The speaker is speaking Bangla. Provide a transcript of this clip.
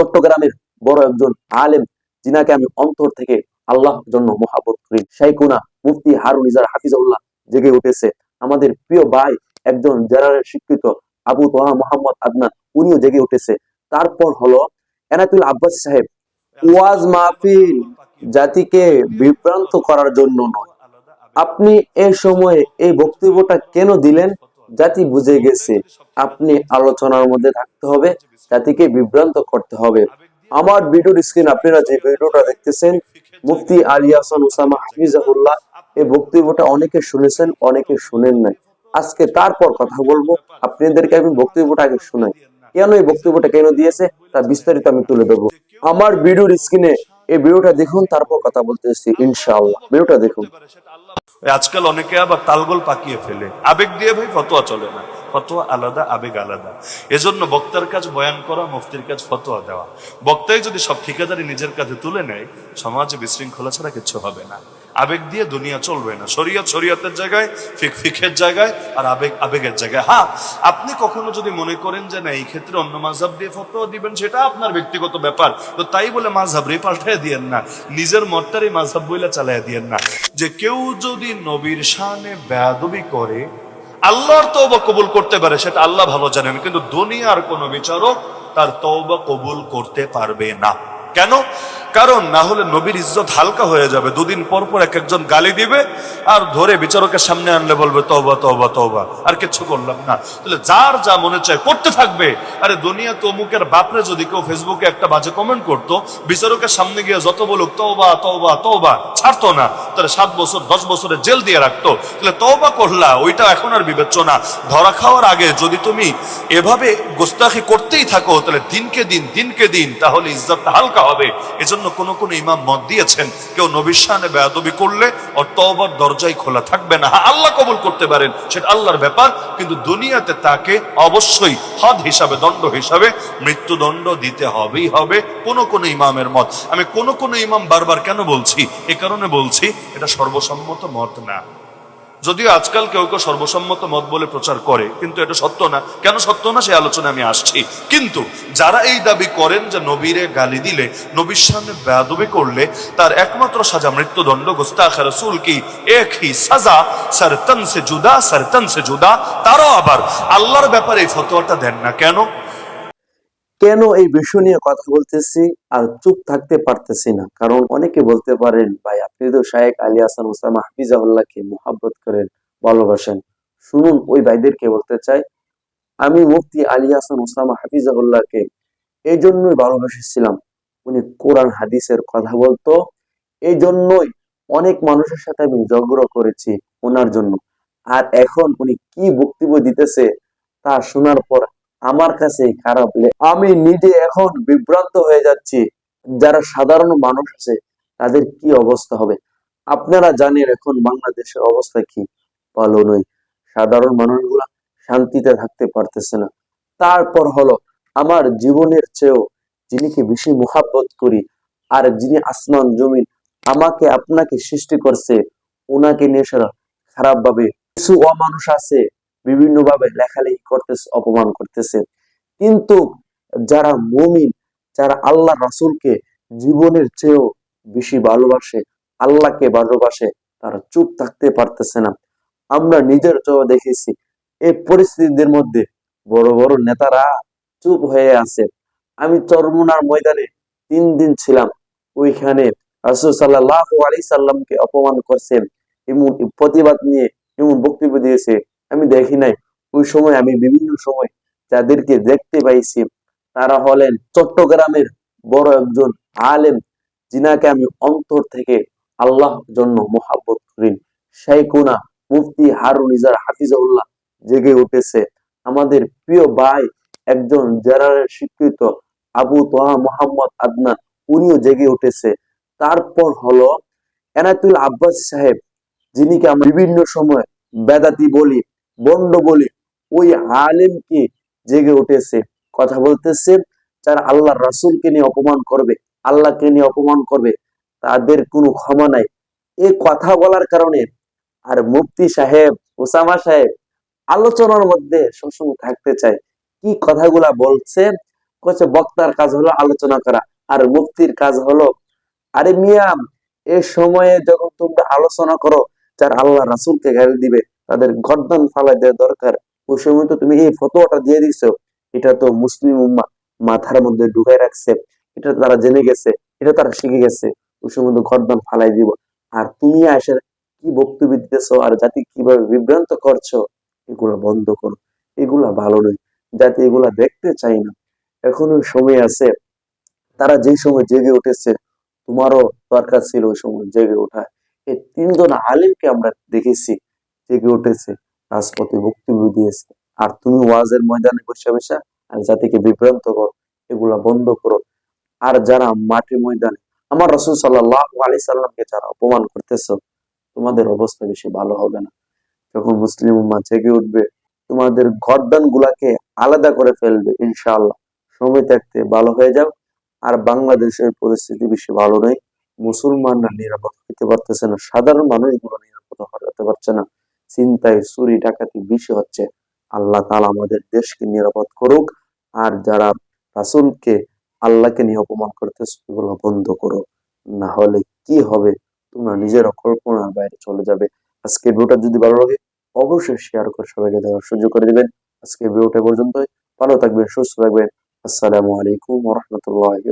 চট্টগ্রামের বড় একজন আলেম, যিনাকে আমি অন্তর থেকে আল্লাহ জন্য মহাবত করি। শাইকুনা মুফতি হারুন ইজার হাফিজাউল্লাহ জেগে উঠেছে। আমাদের প্রিয় ভাই একজন জেনারেল শিক্ষিত আবু তোহা মোহাম্মদ আদনান, উনিও জেগে উঠেছে। তারপর হলো এনাতুল আব্বাস সাহেব, ওয়াজ মাহফিল জাতিকে বিভ্রান্ত করার জন্য নয়। আপনি এই সময়ে এই বক্তব্যটা কেন দিলেন? জাতি বুঝে গেছে আপনি আলোচনার মধ্যে থাকতে হবে জাতিকে বিভ্রান্ত করতে হবে। আমার ভিডিওর স্ক্রিন আপনারা যে ভিডিওটা দেখতেছেন মুফতি আলী হাসান উসামা হাফিজাহুল্লাহ এই বক্তব্যটা অনেকে শুনেছেন অনেকে শুনেন নাই। আজকে তারপর কথা বলব। আপনাদেরকে আমি বক্তব্যটা আগে শোনাই। কেন এই বক্তব্যটা কেন দিয়েছে তা বিস্তারিত আমি তুলে দেবো আমার ভিডিওর স্ক্রিনে এই ভিডিওটা দেখুন, তারপর কথা বলতেছি, ইনশাআল্লাহ। ভিডিওটা দেখুন। আজকাল অনেকে আবার তালগোল পাকিয়ে ফেলে। আবেগ দিয়ে ভাই ফতোয়া চলে না। ফতোয়া আলাদা, আবেগ আলাদা। এজন্য বক্তার কাজ বয়ান করা, মুফতির কাজ ফতোয়া দেওয়া। বক্তাই যদি সব ঠিকাদারি নিজের কাছে তুলে নেয়, সমাজে বিশৃঙ্খলা ছাড়া কিছু হবে না। আবেগ দিয়ে দুনিয়া চলবে না। শরীয়ত শরীয়তের জায়গায়, ফিক ফিকের জায়গায়, আর আবেগ আবেগের জায়গায়। হ্যাঁ আপনি কখনো যদি মনে করেন যে না, এই ক্ষেত্রে অন্য মাঝহাব দিয়ে ফতোয়া দিবেন, সেটা আপনার ব্যক্তিগত ব্যাপার। তো তাই বলে মাঝহাব রে পাল্টাই দিয়েন না। নিজের মতটারই মাঝহাব বইলে চালাই দিয়েন না। যে কেউ যদি নবীর শানে বেয়াদবি করে আল্লাহর তৌবা কবুল করতে পারে, সেটা আল্লাহ ভালো জানেন। কিন্তু দুনিয়ার কোনো বিচারক তার তৌবা কবুল করতে পারবে না। কেন? কারণ না হলে নবীর ইজ্জত হালকা হয়ে যাবে। দুদিন পর পর এক একজন গালি দিবে আর ধরে বিচারকের সামনে আনলে বলবে, তওবা তওবা তওবা। আর কিছু করলাম না। তাহলে যার যা মনে চায় করতে থাকবে। আরে দুনিয়া তো অমুকের বাপরে যদি কেউ ফেসবুকে একটা বাজে কমেন্ট করতো বিচারকের সামনে গিয়ে যত বলুক, তওবা তওবা তওবা, ছাড়তো না। তাহলে সাত বছর, দশ বছরে জেল দিয়ে রাখতো। তাহলে তওবা করলা, ওইটা এখন আর বিবেচনা। ধরা খাওয়ার আগে যদি তুমি এভাবে গোস্তাখি করতেই থাকো, তাহলে দিনকে দিন দিনকে দিন তাহলে ইজ্জতটা হালকা হবে। এজন্য কোন কোন ইমাম মত দিয়েছেন কেউ নবীর সানে বেয়াদবি করলে ওর তওবার দরজাই খোলা থাকবে না। হ্যাঁ, আল্লাহ কবুল করতে পারেন সেটা আল্লাহর ব্যাপার কিন্তু দুনিয়াতে তাকে অবশ্যই হদ হিসাবে দণ্ড হিসাবে মৃত্যুদণ্ড দিতে হবেই হবে কোন কোন ইমামের মত। আমি কোন কোন ইমাম বারবার কেন বলছি? এ কারণে বলছি এটা সর্বসম্মত মত না। যদিও আজকাল কেউ কেউ সর্বসম্মত মত বলে প্রচার করে, কিন্তু এটা সত্য না। কেন সত্য না? সেই আলোচনা আমি আসছি। কিন্তু যারা এই দাবি করেন যে নবীরে গালি দিলে, নবীর সামনে বেয়াদবি করলে, তার একমাত্র সাজা মৃত্যুদণ্ড, গোস্তাখ রসুল কি? এক হি সাজা, সার তন সে জুদা, সার তন সে জুদা। তারাও আবার আল্লাহর ব্যাপারে এই ফতোয়াটা দেন না। কেন? কেন এই বিষয় নিয়ে কথা বলতেছি আর চুপ থাকতে পারতেছি না? কারণ অনেকে বলতে পারেন, ভাই, আপনি তো শায়েক আলী হাসান ওসামা হাফিজাউল্লাহকে মোহাব্বত করেন, ভালোবাসেন। শুনুন, ওই ভাইদেরকে বলতে চাই, আমি মুফতি আলী হাসান ওসামা হাফিজাউল্লাহকে এই জন্যই ভালোবেসেছিলাম। উনি কোরআন হাদিসের কথা বলতো। এই জন্যই অনেক মানুষের সাথে আমি ঝগড়া করেছি ওনার জন্য। আর এখন উনি কি বক্তব্য দিতেছে তা শোনার পর আমার কাছে খারাপ আমি নিজে এখন বিভ্রান্ত হয়ে যাচ্ছি। যারা সাধারণ মানুষ আছে, তাদের কি অবস্থা হবে? আপনারা জানেন এখন বাংলাদেশের অবস্থা কি? ভালো নয় সাধারণ মানুষগুলা শান্তিতে থাকতে পারতেছে না। তারপর হলো, আমার জীবনের চেয়েও যিনি যিনিকে বেশি মোহাব্বত করি, আর যিনি আসমান জমিন আমাকে আপনাকে সৃষ্টি করছে ওনাকে নিয়ে সারা খারাপ ভাবে কিছু অমানুষ আছে বিভিন্ন ভাবে লেখালেখি করতেছে, অপমান করতেছে। কিন্তু যারা মুমিন, যারা আল্লাহ রাসূলকে জীবনের চেয়েও বেশি ভালোবাসে, আল্লাহকে ভালোবাসে, তারা চুপ থাকতে পারতেছে না। আমরা নিজের চোখে দেখেছি, এই পরিস্থিতির মধ্যে বড় বড় নেতারা চুপ হয়ে আছে। আমি চরমুনার ময়দানে তিন দিন ছিলাম, ওইখানে রাসূল সাল্লাল্লাহু আলাইহি সাল্লামকে অপমান করছেন, এমন প্রতিবাদ নিয়ে এমন বক্তব্য দিয়েছে আমি দেখি নাই। ওই সময় আমি বিভিন্ন সময় যাদেরকে দেখতে পাইছি, তারা হলেন চট্টগ্রামের বড় একজন আলেম, যিনাকে আমি অন্তর থেকে আল্লাহ জন্য মোহাব্বত করি। শাইকুনা মুফতি হারুন ইজার হাফিজাউল্লাহ জেগে উঠেছে। আমাদের প্রিয় ভাই একজন জেনারেল শিক্ষিত আবু তোহা মোহাম্মদ আদনান, উনিও জেগে উঠেছে। তারপর হলো এনাতুল আব্বাস সাহেব, যিনিকে আমরা বিভিন্ন সময় বেদাতি বলি বন্ড বলি ওই আলেমকে জেগে উঠেছে? কথা বলতেছে, যারা আল্লাহ রাসূলকে নিয়ে অপমান করবে, আল্লাহকে নিয়ে অপমান করবে, তাদের কোনো ক্ষমা নাই। এই কথা বলার কারণে আর মুফতি সাহেব, ওসামা সাহেব আলোচনার মধ্যে সবসময় থাকতে চায়। কি কথাগুলা বলছে? কচ্ছে বক্তার কাজ হলো আলোচনা করা আর মুক্তির কাজ হলো, আরে মিয়াম এই সময়ে যখন তোমরা আলোচনা করো, যার আল্লাহ রাসূলকে গালি দিবে তাদের গর্দন ফালাই দেওয়া দরকার। ওই সময় তো তুমি এই ফতোয়াটা দিয়ে দিছো, এটা তো মুসলিম মাথার মধ্যে ঢুকাই রাখছে, এটা তারা জেনে গেছে, এটা তারা শিখে গেছে, ওই সময় তো গর্দন ফালাই দিব। আর তুমি আসে কি বক্তব্য দিতেছো আর জাতি কীভাবে বিভ্রান্ত করছ, এগুলো বন্ধ করো। এগুলা ভালো নয়, জাতি এগুলা দেখতে চাই না। এখনও সময় আছে, তারা যেই সময় জেগে উঠেছে, তোমারও দরকার ছিল ওই সময় জেগে ওঠা। এই তিনজন আলিমকে আমরা দেখেছি জেগে উঠেছে, রাজপথে বক্তব্য দিয়েছে আর তুমি ওয়াজের ময়দানে বসে বসে আর জাতিকে বিভ্রান্ত করো, এগুলা বন্ধ করো। আর যারা মাঠে ময়দানে, আমার রসুল সাল্লাহ আলি সাল্লামকে যারা অপমান করতেছো, তোমাদের অবস্থা বেশি ভালো হবে না। যখন মুসলিম উম্মা জেগে উঠবে, তোমাদের গর্দান গুলাকে আলাদা করে ফেলবে, ইনশাআল্লাহ। সময় থাকতে ভালো হয়ে যাও। আর বাংলাদেশের পরিস্থিতি বেশি ভালো নেই মুসলমানরা নিরাপদ হতে পারতেছে না, সাধারণ মানুষগুলো নিরাপদ হতে পারছে না। চিন্তায় চুরি, ডাকাতি, বেশি হচ্ছে। আল্লাহ তাআলা আমাদের দেশকে নিরাপদ করুক আর যারা রাসূলকে আল্লাহকে নিয়ে অপমান করতেছে এগুলো বন্ধ করো না হলে কি হবে? তোমরা নিজেরা কল্পনার বাইরে চলে যাবে। আজকে ভিডিওটা যদি ভালো লাগে, অবশ্যই শেয়ার করে সবাইকে দেওয়ার সুযোগ করে দিবেন। আজকে ভিডিওটা পর্যন্তই। ভালো থাকবেন, সুস্থ থাকবেন। আসসালামু আলাইকুম রাহমাতুল্লাহি